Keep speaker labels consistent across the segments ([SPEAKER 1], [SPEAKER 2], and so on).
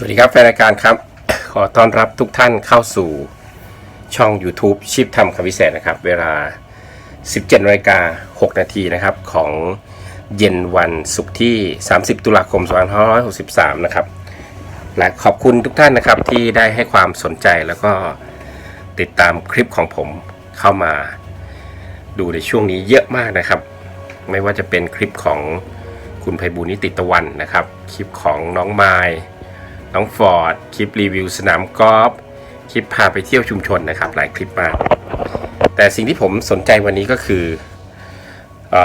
[SPEAKER 1] สวัสดีครับแฟนรายการครับ ขอต้อนรับทุกท่านเข้าสู่ช่อง YouTube ชิปทำคำพิเศษนะครับ เวลา 17นาฬิกา6นาทีนะครับ ของเย็นวันศุกร์ที่ 30 ตุลาคม 2563 นะครับ และขอบคุณทุกท่านนะครับที่ได้ให้ความสนใจแล้วก็ติดตามคลิปของผมเข้ามาดูในช่วงนี้เยอะมากนะครับ ไม่ว่าจะเป็นคลิปของคุณไพบูลนิติตะวันนะครับ คลิปของน้องไมาย น้องฟอร์ดคลิปรีวิวสนามกอล์ฟคลิปพาไปเที่ยวชุมชนนะครับ หลายคลิปมาก แต่สิ่งที่ผมสนใจวันนี้ก็คือเอ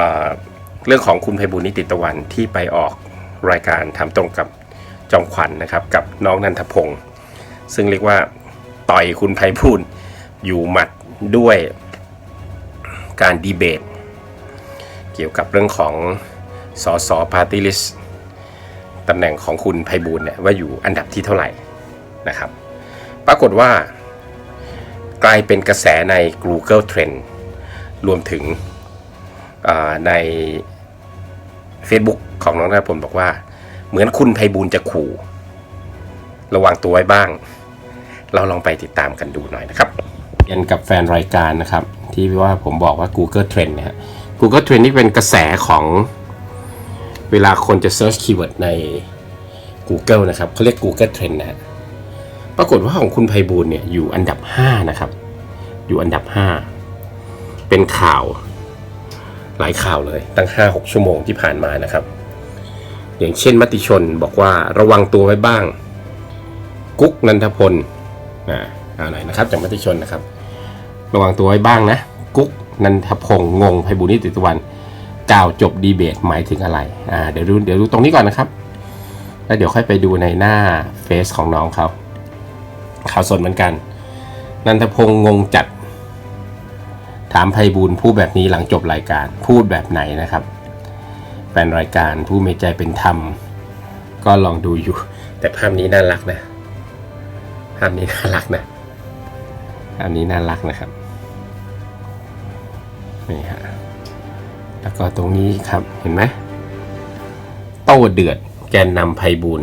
[SPEAKER 1] เรื่องของคุณไพบูลย์นิติตะวันที่ไปออกรายการทำตรงกับจอมขวัญนนะครับกับน้องนันทพงศ์ซึ่งเรียกว่าต่อยคุณไพบูลอยู่หมัดด้วยการดีเบต เกี่ยวกับเรื่องของสสปาร์ตี้ลิสต ตำแหน่งของคุณไพบูลเนี่ยว่าอยู่อันดับที่เท่าไหร่นะครับ ปรากฏว่ากลายเป็นกระแสใน Google Trend รวมถึงใน Facebook ของน้องนาพลบอกว่า เหมือนคุณไพบูลจะขู่ ระวังตัวไว้บ้าง เราลองไปติดตามกันดูหน่อยนะครับเรียนกับแฟนรายการนะครับ ที่ว่าผมบอกว่า Google Trend นี่ย Google Trend นี่เป็นกระแสของ เวลาคนจะ search keyword ใน Google นะครับเขาเรียก Google Trend นะฮะปรากฏว่าของคุณไพบูลเนี่ยอยู่อันดับ 5 นะครับ อยู่อันดับ 5 เป็นข่าว หลายข่าวเลยตั้ง 5-6 ชั่วโมงที่ผ่านมานะครับ อย่างเช่นมติชนบอกว่าระวังตัวไว้บ้าง กุ๊กนันทพลอ่าเอาหน่อยนะครับจากมติชนนะครับ ระวังตัวไว้บ้างนะ กุ๊กนันทพงศ์งงไพบุญนิติตะวัน กล่าวจบดีเบตหมายถึงอะไรอ่าเดี๋ยวดูเดี๋ยวดูตรงนี้ก่อนนะครับ แล้วเดี๋ยวค่อยไปดูในหน้าเฟซของน้องเขาข่าวสดเหมือนกัน นันทพงศ์งงจัด ถามไพบูลพูดแบบนี้หลังจบรายการ พูดแบบไหนนะครับ แฟนรายการผู้มีใจเป็นธรรม ก็ลองดูอยู่ แต่ภาพนี้น่ารักนะ ภาพนี้น่ารักนะภาพนี้น่ารักนะครับนี่ฮะ แล้วก็ตรงนี้ครับเห็นไหมโต้เดือดแกนนำไพบูล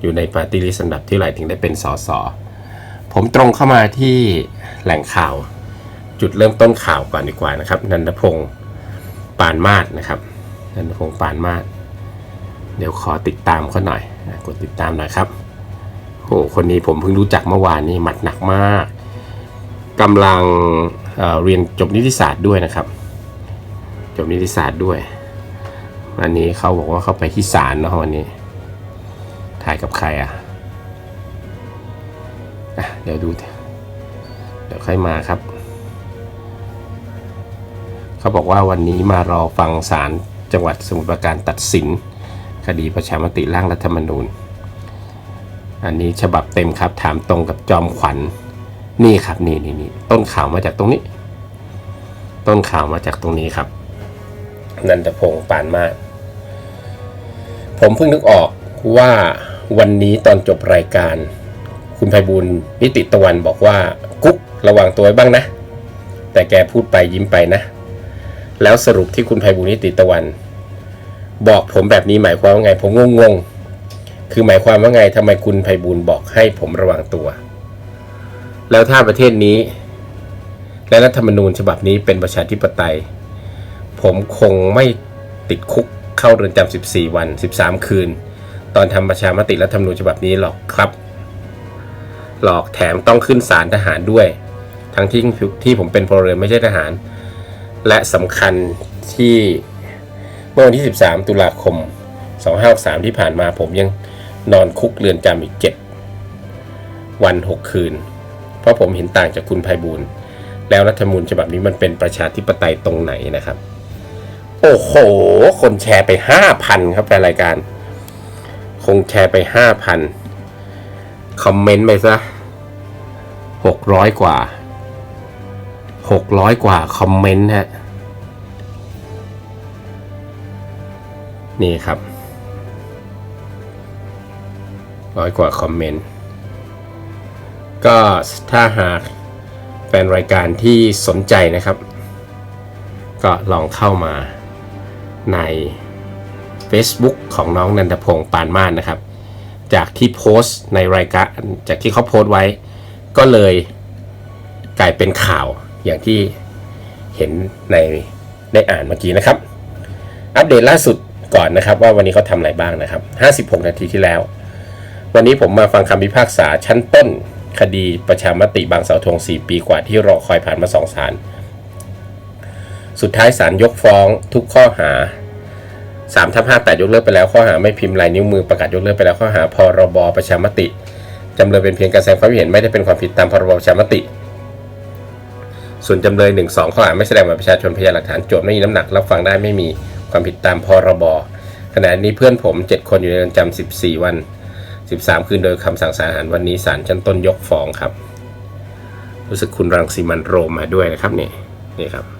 [SPEAKER 1] อยู่ในปาร์ตี้ลิสต์อันดับที่เท่าไหร่ถึงได้เป็นสสผมตรงเข้ามาที่แหล่งข่าว จุดเริ่มต้นข่าวก่อนดีกว่านะครับ นันทพงศ์ปานมาศนะครับนันทพงศ์ปานมาศเดี๋ยวขอติดตามเขาหน่อยกดติดตามหน่อยครับโอ้คนนี้ผมเพิ่งรู้จักเมื่อวานนี้หมัดหนักมากกำลังเเรียนจบนิติศาสตร์ด้วยนะครับ จบนิติศาสตร์ด้วย วันนี้เขาบอกว่าเขาไปที่ศาลนะวันนี้ ถ่ายกับใครอะอะ เดี๋ยวดู เดี๋ยวค่อยมาครับ เขาบอกว่าวันนี้มารอฟังศาลจังหวัดสมุทรปราการตัดสิน คดีประชามติร่างรัฐธรรมนูญ อันนี้ฉบับเต็มครับ ถามตรงกับจอมขวัญนี่ครับนี่นี่นี่ต้นข่าวมาจากตรงนี้ ต้นข่าวมาจากตรงนี้ครับ นันทพงศ์ปานมากผมเพิ่งนึกออกว่าวันนี้ตอนจบรายการ คุณไพบูลย์นิติตะวันบอกว่า กุ๊กระวังตัวไว้บ้างนะ แต่แกพูดไปยิ้มไปนะ แล้วสรุปที่คุณไพบูลย์นิติตะวัน บอกผมแบบนี้หมายความว่าไง ผมงงๆ คือหมายความว่าไงทำไมคุณไพบูลย์บอกให้ผมระวังตัว แล้วถ้าประเทศนี้ และรัฐธรรมนูญฉบับนี้เป็นประชาธิปไตย ผมคงไม่ติดคุกเข้าเรือนจำ14 วัน 13 คืน ตอนทำประชามติรัฐธรรมนูญฉบับนี้หรอกครับ หลอกแถมต้องขึ้นศาลทหารด้วย ทั้งที่ที่ผมเป็นพลเรือนไม่ใช่ทหาร และสำคัญที่เมื่อวันที่ 13 ตุลาคม 2563 ที่ผ่านมาผมยังนอนคุกเรือนจำอีก 7 วัน 6 คืน เพราะผมเห็นต่างจากคุณไพบูลแล้วรัฐธรรมนูญฉบับนี้มันเป็นประชาธิปไตยตรงไหนนะครับ โอ้โห คนแชร์ไป5,000ครับแฟนรายการ คงแชร์ไป5,000คอมเมนต์ไปซะ600กว่า600กว่าคอมเมนต์ฮะ นี่ครับร้อยกว่าคอมเมนต์ ก็ถ้าหากแฟนรายการที่สนใจนะครับ ก็ลองเข้ามา ใน Facebook ของน้องนันทพงศ์ปานมาศนะครับ จากที่โพสต์ในรายการจากที่เขาโพสต์ไว้ ก็เลยกลายเป็นข่าวอย่างที่เห็นในได้อ่านเมื่อกี้นะครับ อัปเดตล่าสุดก่อนนะครับ ว่าวันนี้เขาทำอะไรบ้างนะครับ 56 นาทีที่แล้ว วันนี้ผมมาฟังคำพิพากษาชั้นต้น คดีประชามติบางเสาธง 4 ปีกว่าที่รอคอยผ่านมาสองศาล สุดท้ายศาลยกฟ้องทุกข้อหา3ทับ5แต่ยกเลิกไปแล้วข้อหาไม่พิมพ์ลายนิ้วมือประกาศยกเลิกไปแล้วข้อหาพรบประชามติจำเลยเป็นเพียงการแสดงความเห็นไม่ได้เป็นความผิดตามพรบประชามติ ส่วนจำเลย 1 2 ข้อหาไม่แสดงบัตรประชาชนพยานหลักฐานโจทย์ไม่มีน้ำหนักรับฟังได้ไม่มีความผิดตามพรบขณะนี้เพื่อนผม 7 คนอยู่ในเรือนจำ14 วัน 13 คืนโดยคำสั่งศาลวันนี้ศาลชั้นต้นยกฟ้องครับ รู้สึกคุณรังสีมันโรมมาด้วยนะครับนี่นี่ครับ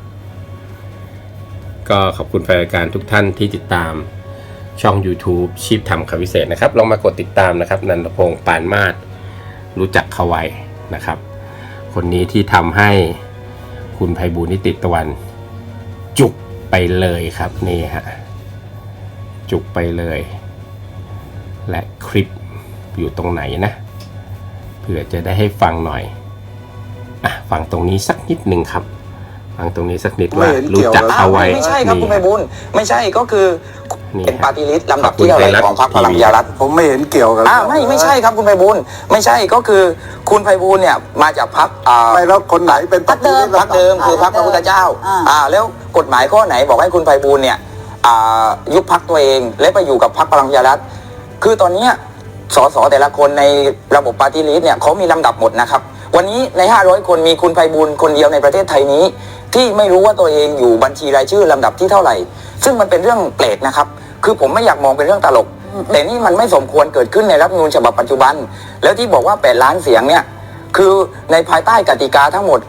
[SPEAKER 1] ก็ขอบคุณแฟนรายการทุกท่านที่ติดตามช่อง YouTube ชีพทำคำวิเศษนะครับลองมากดติดตามนะครับนันทพงศ์ปานมาศรู้จักเขาไว้นะครับ คนนี้ที่ทำให้คุณไพบูลนิติตะวัน จุกไปเลยครับนี่ฮะจุกไปเลย และคลิปอยู่ตรงไหนนะเผื่อจะได้ให้ฟังหน่อยอะฟังตรงนี้สักนิดหนึ่งครับ ฟังตรงนี้สักนิดว่า
[SPEAKER 2] ไม่เห็นเกี่
[SPEAKER 1] รู้
[SPEAKER 2] ยว
[SPEAKER 1] จัก
[SPEAKER 2] กับ
[SPEAKER 1] เขาไว้
[SPEAKER 3] ไม่ใช่ครับ
[SPEAKER 1] นี่
[SPEAKER 3] คุณไพบุญไม่ใช่ก็คือ
[SPEAKER 1] นี่
[SPEAKER 3] เป็น
[SPEAKER 1] ฮะ
[SPEAKER 3] ปาร์ตี้ลิสต์ลำดับ
[SPEAKER 1] ขอบคุณ
[SPEAKER 3] ที่เท่าไหร่
[SPEAKER 1] ไทยรัฐ
[SPEAKER 3] ของพรรคพลังประชารัฐ
[SPEAKER 2] ผมไม่เห็นเกี่ยวกับ
[SPEAKER 3] อ้าวไม่ไม่ใช่ครับคุณไพบุญไม่ใช่ก็คือคุณไพบุญเนี่ยมาจากพรรคอ่า
[SPEAKER 2] ไม่แล้วคนไหนเป็น
[SPEAKER 3] พรรคเดิมพรรคเดิมคือพรรคพระพุทธเจ้า
[SPEAKER 4] อ่า
[SPEAKER 3] อ่าแล้วกฎหมายข้อไหนบอกให้คุณไพบุญเนี่ยอ่ายุบพรรคตัวเองและไปอยู่กับพรรคพลังประชารัฐคือตอนเนี้ยสสแต่ละคนในระบบปาร์ตี้ลิสต์เนี่ยเขามีลำดับหมดนะครับ วันนี้ใน 500 คนมีคุณไพบุญคนเดียวในประเทศไทยนี้ ที่ไม่รู้ว่าตัวเองอยู่บัญชีรายชื่อลำดับที่เท่าไหร่ ซึ่งมันเป็นเรื่องเปรตนะครับ คือผมไม่อยากมองเป็นเรื่องตลก แต่นี่มันไม่สมควรเกิดขึ้นในรัฐธรรมนูญฉบับปัจจุบัน แล้วที่บอกว่า 8 ล้านเสียงเนี่ยคือในภายใต้กติกาทั้งหมด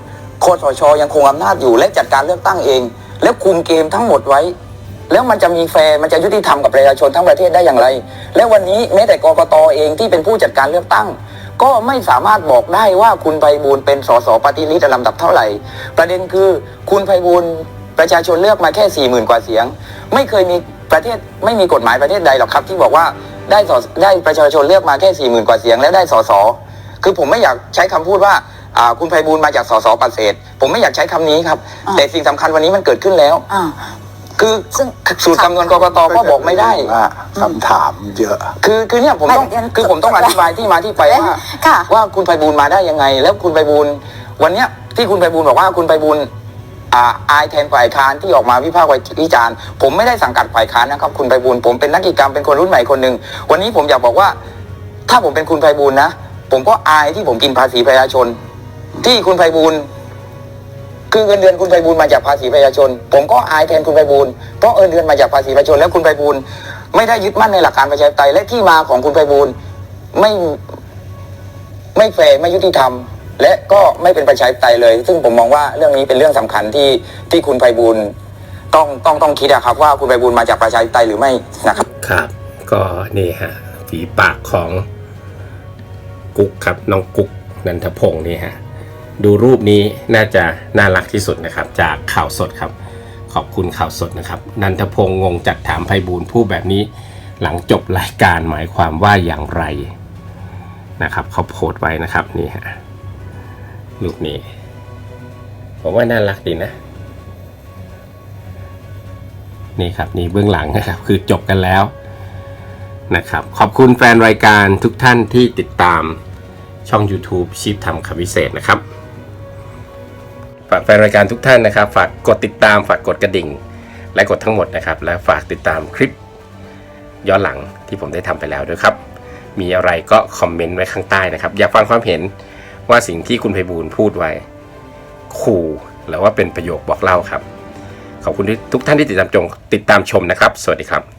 [SPEAKER 3] คอสชยังคงอำนาจอยู่และจัดการเลือกตั้งเอง แล้วคุมเกมทั้งหมดไว้ แล้วมันจะมีแฟร์มันจะยุติธรรมกับประชาชนทั้งประเทศได้อย่างไร และวันนี้แม้แต่กกตเองที่เป็นผู้จัดการเลือกตั้ง ก็ไม่สามารถบอกได้ว่าคุณไพบูลย์เป็นสสปฏิริษีลำดับเท่าไหร่ ประเด็นคือคุณไพบูลย์ประชาชนเลือกมาแค่สี่หมื่นกว่าเสียง ไม่เคยมีประเทศไม่มีกฎหมายประเทศใดหรอกครับ ที่บอกว่าได้สได้ประชาชนเลือกมาแค่สี่หมื่นกว่าเสียงและได้สสคือผมไม่อยากใช้คำพูดว่าอ่าคุณไพบูลย์มาจากสสปฏิเสธผมไม่อยากใช้คำนี้ครับ
[SPEAKER 4] อ่า
[SPEAKER 3] แต่สิ่งสำคัญวันนี้มันเกิดขึ้นแล้ว
[SPEAKER 4] อ่า
[SPEAKER 3] คือ
[SPEAKER 4] ซึ่ง
[SPEAKER 3] สูตรคำนวณกกตก็บอกไม่ได้
[SPEAKER 2] ว่าคำถามเยอะ
[SPEAKER 3] คือคือเนี่ยผมต้อง
[SPEAKER 4] ไม่เดี๋ยว
[SPEAKER 3] คือผมต้องอธิบายที่มาที่ไปว่า
[SPEAKER 4] ค่ะ
[SPEAKER 3] ว่าคุณไพบูลย์มาได้ยังไง แล้วคุณไพบูลย์วันเนี้ยที่คุณไพบูลย์บอกว่าคุณไพบูลย์อ่าอายแทนฝ่ายค้านที่ออกมาวิพากษ์วิจารณ์ผมไม่ได้สังกัดฝ่ายค้านนะครับ คุณไพบูลย์ผมเป็นนักกิจกรรมเป็นคนรุ่นใหม่คนหนึ่งวันนี้ผมอยากบอกว่า ถ้าผมเป็นคุณไพบูลย์นะ ผมก็อายที่ผมกินภาษีประชาชน ที่คุณไพบูลย์ คือเงินเดือนคุณไพบูลมาจากภาษีประชาชน ผมก็อายแทนคุณไพบูลเพราะเงินเดือนมาจากภาษีประชาชน แล้วคุณไพบูลไม่ได้ยึดมั่นในหลักการประชาธิปไตยและที่มาของคุณไพบูลไม่ไม่แฟร์ไม่ยุติธรรม และก็ไม่เป็นประชาธิปไตยเลย ซึ่งผมมองว่าเรื่องนี้เป็นเรื่องสำคัญที่ที่คุณไพบูลต้องต้องต้องคิดอะครับ ว่าคุณไพบูลมาจากประชาธิปไตยหรือไม่นะครับ
[SPEAKER 1] ครับ ก็นี่ฮะฝีปากของกุ๊กครับน้องกุ๊กนันทพงศ์นี่ฮะ ดูรูปนี้น่าจะน่ารักที่สุดนะครับ จากข่าวสดครับ ขอบคุณข่าวสดนะครับนันทพงศ์งงจัดถามไพบูลย์พูดแบบนี้ หลังจบรายการหมายความว่าอย่างไรนะครับเขาโพสต์ไว้นะครับนี่ฮะรูปนี้ผมว่าน่ารักดีนะ นี่ครับนี่เบื้องหลังนะครับ คือจบกันแล้วนะครับ ขอบคุณแฟนรายการทุกท่านที่ติดตามช่อง YouTube ชีพทำคำวิเศษนะครับ ฝากแฟนรายการทุกท่านนะครับ ฝากกดติดตามฝากกดกระดิ่ง และกดทั้งหมดนะครับ และฝากติดตามคลิป ย้อนหลังที่ผมได้ทำไปแล้วด้วยครับ มีอะไรก็คอมเมนต์ไว้ข้างใต้นะครับ อยากฟังความเห็นว่าสิ่งที่คุณไพบูลย์พูดไว้ขู่หรือว่าเป็นประโยคบอกเล่าครับ ขอบคุณทุกท่านที่ติดตามจงติดตามชมนะครับ สวัสดีครับ